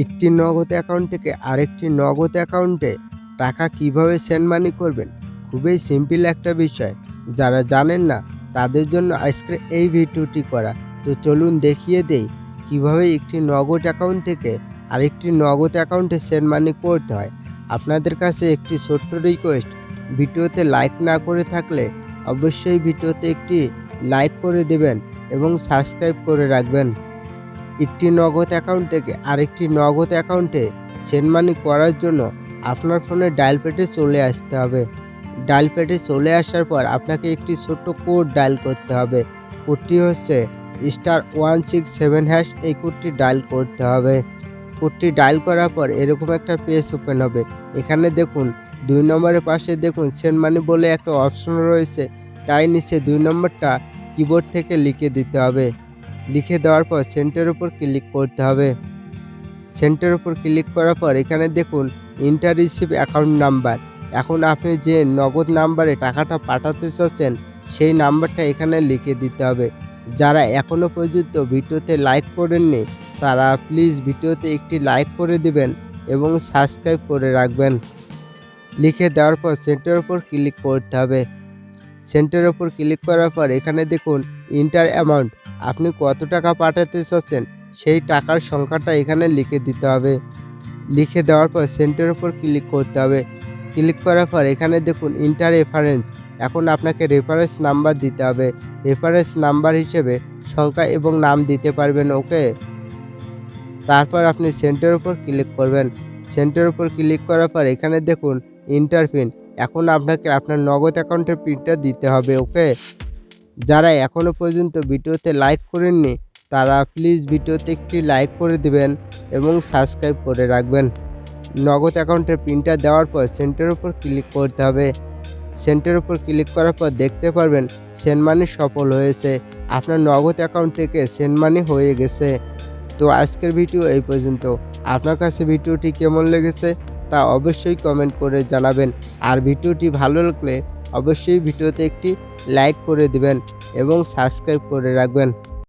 একটি নগদ অ্যাকাউন্ট থেকে আরেকটি নগদ অ্যাকাউন্টে টাকা কীভাবে সেন্ড মানি করবেন? খুবই সিম্পল একটা বিষয়। যারা জানেন না, তাদের জন্য আজকের এই ভিডিওটি করা। তো চলুন দেখিয়ে দেই কীভাবে একটি নগদ অ্যাকাউন্ট থেকে আরেকটি নগদ অ্যাকাউন্টে সেন্ড মানি করতে হয়। আপনাদের কাছে একটি ছোট্ট রিকোয়েস্ট ভিডিওতে লাইক না করে থাকলে অবশ্যই ভিডিওতে একটি লাইক করে দেবেন এবং সাবস্ক্রাইব করে রাখবেন। একটি নগদ অ্যাকাউন্ট থেকে আরেকটি নগদ অ্যাকাউন্টে সেন্ড মানি করার জন্য আপনার ফোনে ডায়াল প্যাডে চলে আসতে হবে। ডায়াল প্যাডে চলে আসার পর আপনাকে একটি ছোট্ট কোড ডায়াল করতে হবে। কোডটি হচ্ছে star one six seven hash এই কোডটি ডায়াল করতে হবে। কোডটি ডায়াল করার পর এরকম একটা পেজ ওপেন হবে। এখানে দেখুন, দুই নম্বরের পাশে দেখুন সেন্ড মানি বলে একটা অপশন রয়েছে। তাই নিচে দুই নম্বরটা কিবোর্ড থেকে লিখে দিতে হবে। লিখে দেওয়ার পর সেন্টার উপর ক্লিক করতে হবে। সেন্টার উপর ক্লিক করার পর এখানে দেখুন ইন্টার রিসিভ অ্যাকাউন্ট নাম্বার এখন আপনি যে নগদ নাম্বারে টাকাটা পাঠাতে চাচ্ছেন, সেই নাম্বারটা এখানে লিখে দিতে হবে। যারা এখনও পর্যন্ত ভিডিওতে লাইক করেননি, তারা প্লিজ ভিডিওতে একটি লাইক করে দিবেন এবং সাবস্ক্রাইব করে রাখবেন। লিখে দেওয়ার পর সেন্টার উপর ক্লিক করতে হবে। সেন্টার উপর ক্লিক করার পর এখানে দেখুন ইন্টার অ্যামাউন্ট আপনি কত টাকা পাঠাতে চাচ্ছেন? সেই টাকার সংখ্যাটা এখানে লিখে দিতে হবে। লিখে দেওয়ার পর সেন্টার উপর ক্লিক করতে হবে। ক্লিক করার পর এখানে দেখুন ইন্টার রেফারেন্স এখন আপনাকে রেফারেন্স নাম্বার দিতে হবে। রেফারেন্স নাম্বার হিসেবে সংখ্যা এবং নাম দিতে পারবেন, ওকে? তারপর আপনি সেন্টার উপর ক্লিক করবেন। সেন্টার উপর ক্লিক করার পর এখানে দেখুন ইন্টারপিন এখন আপনাকে আপনার নগদ অ্যাকাউন্টের পিনটা দিতে হবে, ওকে? যারা এখনও পর্যন্ত ভিডিওতে লাইক করেননি, তারা প্লিজ ভিডিওতে একটি লাইক করে দিবেন এবং সাবস্ক্রাইব করে রাখবেন। নগদ অ্যাকাউন্টের প্রিন্টার দেওয়ার পর সেন্টার উপর ক্লিক করতে হবে। সেন্টার উপর ক্লিক করার পর দেখতে পারবেন সেন্ড মানি সফল হয়েছে। আপনার নগদ অ্যাকাউন্ট থেকে সেন্ড মানি হয়ে গেছে। তো আজকের ভিডিও এই পর্যন্ত। আপনার কাছে ভিডিওটি কেমন লেগেছে তা অবশ্যই কমেন্ট করে জানাবেন। আর ভিডিওটি ভালো লাগলে অবশ্যই ভিডিওতে একটি লাইক করে দিবেন এবং সাবস্ক্রাইব করে রাখবেন।